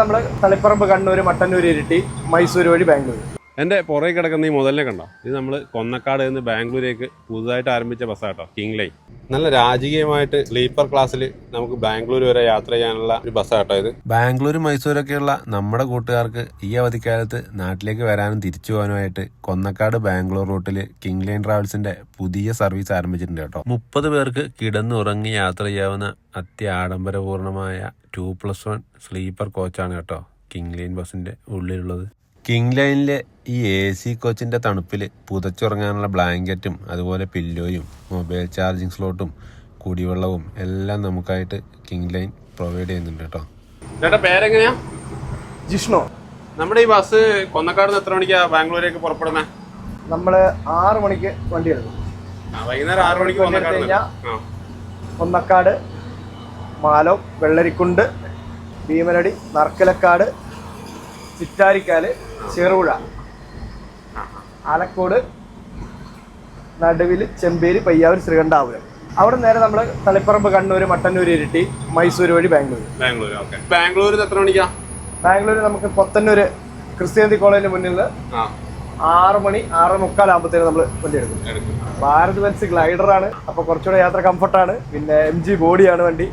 നമ്മൾ തളിപ്പറമ്പ് കണ്ണൂർ മട്ടന്നൂർ ഇരിട്ടി മൈസൂർ വഴി ബാംഗ്ലൂർ എന്റെ പുറകെ കിടക്കുന്ന ഈ മുതലിനെ കണ്ടോ? ഇത് നമ്മൾ കൊന്നക്കാട് നിന്ന് ബാംഗ്ലൂരേക്ക് പുതുതായിട്ട് ആരംഭിച്ച ബസ്സാട്ടോ കിങ് ലൈൻ നല്ല രാജകീയമായിട്ട് സ്ലീപ്പർ ക്ലാസ്സിൽ നമുക്ക് ബാംഗ്ലൂർ വരെ യാത്ര ചെയ്യാനുള്ള ഒരു ബസ്സാട്ടോ ഇത്. ബാംഗ്ലൂർ മൈസൂരൊക്കെയുള്ള നമ്മുടെ കൂട്ടുകാർക്ക് ഈ അവധിക്കാലത്ത് നാട്ടിലേക്ക് വരാനും തിരിച്ചു പോകാനുമായിട്ട് കൊന്നക്കാട് ബാംഗ്ലൂർ റൂട്ടിൽ കിങ് ലൈൻ ട്രാവൽസിന്റെ പുതിയ സർവീസ് ആരംഭിച്ചിട്ടുണ്ട് കേട്ടോ. മുപ്പത് പേർക്ക് കിടന്നുറങ്ങി യാത്ര ചെയ്യാവുന്ന അത്യാഡംബരപൂർണമായ ടു പ്ലസ് വൺ സ്ലീപ്പർ കോച്ചാണ് കേട്ടോ കിങ് ലൈൻ ബസ്സിന്റെ ഉള്ളിലുള്ളത്. കിങ് ലൈനിലെ ഈ എ സി കോച്ചിന്റെ തണുപ്പിൽ പുതച്ചുറങ്ങാനുള്ള ബ്ലാങ്കറ്റും അതുപോലെ പില്ലോയും മൊബൈൽ ചാർജിങ് സ്ലോട്ടും കുടിവെള്ളവും എല്ലാം നമുക്കായിട്ട് കിങ് ലൈൻ പ്രൊവൈഡ് ചെയ്യുന്നുണ്ട് കേട്ടോ. ചേട്ടാ പേരെങ്ങനെയാ? ജിഷ്ണു. നമ്മുടെ ഈ ബസ് കൊന്നക്കാട് എത്ര മണിക്കാ ബാംഗ്ലൂരേക്ക് പുറപ്പെടുന്നത് നമ്മൾ ആറ് മണിക്ക് വണ്ടി എടുക്കും. വൈകുന്നേരം ആറ് മണിക്ക് കൊന്നക്കാട് കൊന്നക്കാട് മാലോ വെള്ളരിക്കുണ്ട് ഭീമനടി നർക്കലക്കാട് ചിറ്റാരിക്കാൽ ചെറുപുഴ. ആലക്കോട് നടുവിൽ ചെമ്പേരി പയ്യാവൂർ ശ്രീകണ്ഠാപുരം. അവിടെ നേരെ നമ്മൾ തളിപ്പറമ്പ് കണ്ണൂർ മട്ടന്നൂർ ഇരിട്ടി മൈസൂർ വഴി ബാംഗ്ലൂർ ബാംഗ്ലൂർ ഓക്കെ. ബാംഗ്ലൂരിൽ എത്ര മണിക്കാ? ബാംഗ്ലൂർ നമുക്ക് പൊത്തന്നൂർ ക്രിസ്ത്യാനി കോളേജിന് മുന്നിൽ ആറ് മണി ആറ് മുക്കാലാകുമ്പോഴത്തേക്ക് നമ്മൾ വണ്ടി എടുക്കും എടുക്കും. ഭാരത് ബെൻസ് ഗ്ലൈഡറാണ്. അപ്പോൾ കുറച്ചുകൂടെ യാത്ര കംഫർട്ടാണ് പിന്നെ എം ജി ബോഡിയാണ് വണ്ടി.